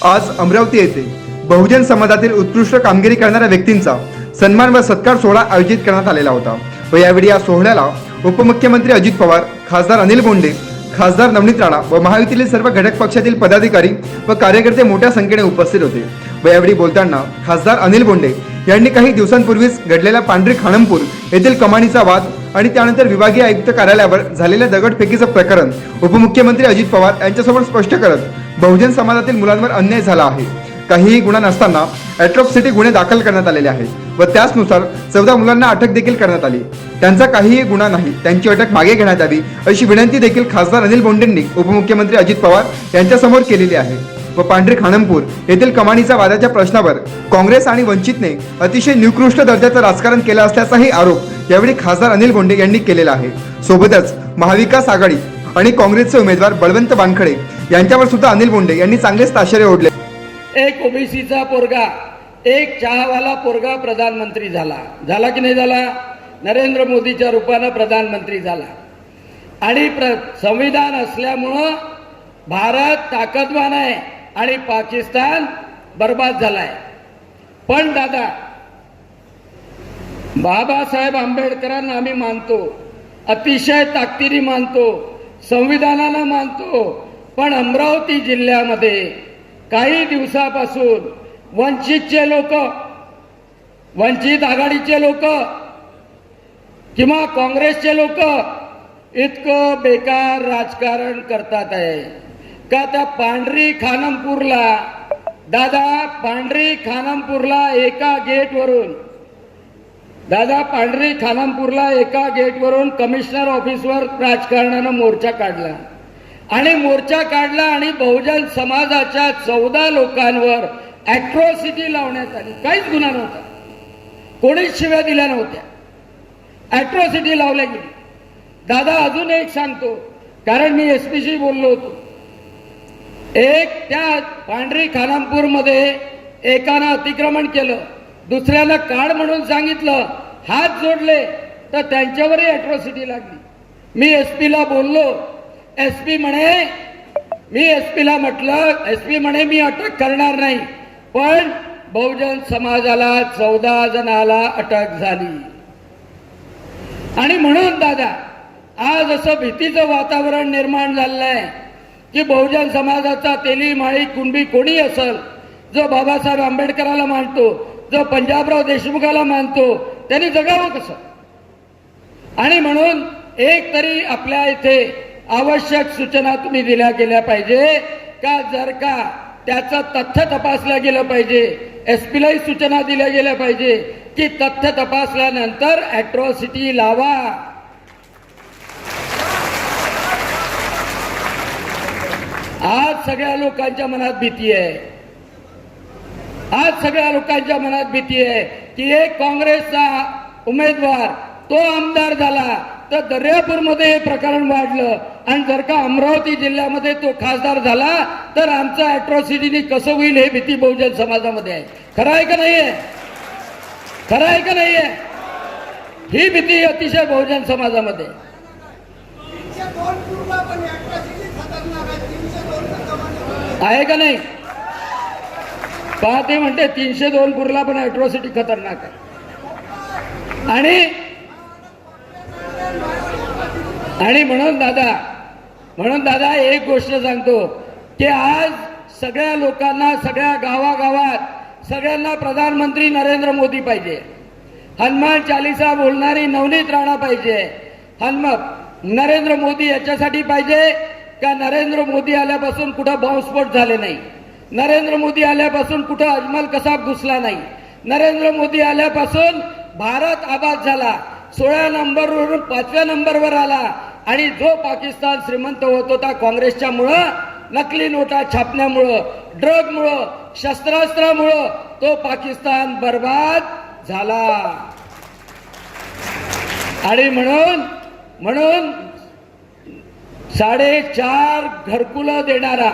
आज अमरावती येथे बहुजन समाजातील उत्कृष्ट कामगिरी करणाऱ्या व्यक्तींचा सन्मान व सत्कार सोहळा आयोजित करण्यात आलेला होता. व यावेळी या सोहळ्याला उपमुख्यमंत्री अजित पवार खासदार अनिल बोंडे खासदार नवनीत राणा व महायुतीतील सर्व घटक पक्षातील पदाधिकारी व कार्यकर्ते मोठ्या संख्येने उपस्थित होते. व यावेळी बोलताना खासदार अनिल बोंडे यांनी काही दिवसांपूर्वीच घडलेल्या पांढरी खाणमपूर येथील कमानीचा वाद आणि त्यानंतर विभागीय आयुक्त कार्यालयावर झालेल्या दगडफेकीचं प्रकरण उपमुख्यमंत्री अजित पवार यांच्यासमोर स्पष्ट करत बहुजन समाजातील मुलांवर अन्याय झाला आहे. काहीही गुन्हा नसताना अॅट्रॉसिटी गुन्हे दाखल करण्यात आलेले आहेत. व त्याचनुसार चौदा मुलांना अटक देखील करण्यात आली. त्यांचा काहीही गुन्हा नाही. त्यांची अटक मागे घेण्यात यावी अशी विनंती देखील खासदार अनिल बोंडेंनी उपमुख्यमंत्री अजित पवार यांच्यासमोर केलेली आहे. व पांढरी खाणमपूर येथील कमानीचा वादाच्या प्रश्नावर काँग्रेस आणि वंचितने अतिशय निकृष्ट दर्जाचं राजकारण केलं असल्याचाही आरोप यावेळी खासदार अनिल बोंडे यांनी केलेला आहे. सोबतच महाविकास आघाडी आणि काँग्रेसचे उमेदवार बळवंत वानखडे यांच्यावर सुद्धा अनिल बोंडे यांनी चांगलेच ताशेरे ओढले. एक ओबीसीचा पोरगा एक चहावाला पोरगा प्रधानमंत्री झाला. झाला की नाही झाला? नरेंद्र मोदीच्या रूपानं प्रधानमंत्री झाला. आणि प्र संविधान असल्यामुळं भारत ताकदवान आहे आणि पाकिस्तान बर्बाद झालाय. पण दादा बाबासाहेब आंबेडकरांना आम्ही मानतो. अतिशय ताकदीने मानतो. संविधानाला मानतो. पण अमरावती जिल्ह्यामध्ये काही दिवसापासून वंचितचे लोक वंचित आघाडीचे लोक किंवा काँग्रेसचे लोक इतकं बेकार राजकारण करतात आहे. का त्या पांढरी खानमपूरला दादा पांढरी खानमपूरला एका गेटवरून दादा पांढरी खानमपूरला एका गेटवरून कमिशनर ऑफिसवर राजकारणानं मोर्चा काढला. आणि मोर्चा काढला आणि बहुजन समाजाच्या चौदा लोकांवर अॅट्रॉसिटी लावण्यात आली. काहीच गुन्हा नव्हता. कोणीच शिव्या दिल्या नव्हत्या. अॅट्रॉसिटी लावल्या गेली. दादा अजून एक सांगतो कारण मी एस पीशी बोललो होतो. एक त्या पांढरी खानापूरमध्ये एकानं अतिक्रमण केलं. दुसऱ्याला काढ म्हणून सांगितलं हात जोडले तर त्यांच्यावरही अॅट्रॉसिटी लागली. मी एस पीला बोललो एस पी म्हणे मी एस पीला म्हटलं एस पी म्हणे मी अटक करणार नाही. पण बहुजन समाजाला चौदा जणाला अटक झाली. आणि म्हणून दादा आज असं भीतीचं वातावरण निर्माण झालेलं आहे की बहुजन समाजाचा तेली माळी कुणबी कोणी असल जो बाबासाहेब आंबेडकराला मानतो जो पंजाबराव देशमुखाला मानतो त्यांनी जगावं कसं? आणि म्हणून एक तरी आपल्या इथे आवश्यक सूचना तुम्ही दिल्या गेल्या पाहिजे. का जर का त्याचं तथ्य तपासलं गेलं पाहिजे एस पीलाही सूचना दिल्या गेल्या पाहिजे की तथ्य तपासल्यानंतर अॅट्रॉसिटी लावा. आज सगळ्या लोकांच्या मनात भीती आहे. आज सगळ्या लोकांच्या मनात भीती आहे की एक काँग्रेसचा उमेदवार तो आमदार झाला तर दर्यापूरमध्ये हे प्रकरण वाढलं. आणि जर का अमरावती जिल्ह्यामध्ये तो खासदार झाला तर आमचं अॅट्रॉसिटीने कसं होईल हे भीती बहुजन समाजामध्ये आहे. खरं आहे का नाही आहे? खरं आहे का नाही आहे? ही भीती अतिशय बहुजन समाजामध्ये आहे. का नाही? पहा ते म्हणते तीनशे दोन पुरला पण अॅट्रॉसिटी खतरनाक आहे. आणि आणि म्हणून दादा म्हणून दादा एक गोष्ट सांगतो की आज सगळ्या लोकांना सगळ्या गावागावात सगळ्यांना प्रधानमंत्री नरेंद्र मोदी पाहिजे. हनुमान चालिसा बोलणारी नवनीत राणा पाहिजे. हनुमान नरेंद्र मोदी याच्यासाठी पाहिजे का नरेंद्र मोदी आल्यापासून कुठं बॉम्बस्फोट झाले नाही? नरेंद्र मोदी आल्यापासून कुठं अजमल कसाब घुसला नाही? नरेंद्र मोदी आल्यापासून भारत आबाद झाला. सोळा नंबरवरून पाचव्या नंबरवर आला. आणि जो पाकिस्तान श्रीमंत होत होता काँग्रेसच्या मुळं नकली नोटा छापण्यामुळं ड्रगमुळं शस्त्रास्त्रामुळं तो पाकिस्तान बर्बाद झाला. आणि म्हणून म्हणून साडेचार घरकुलं देणारा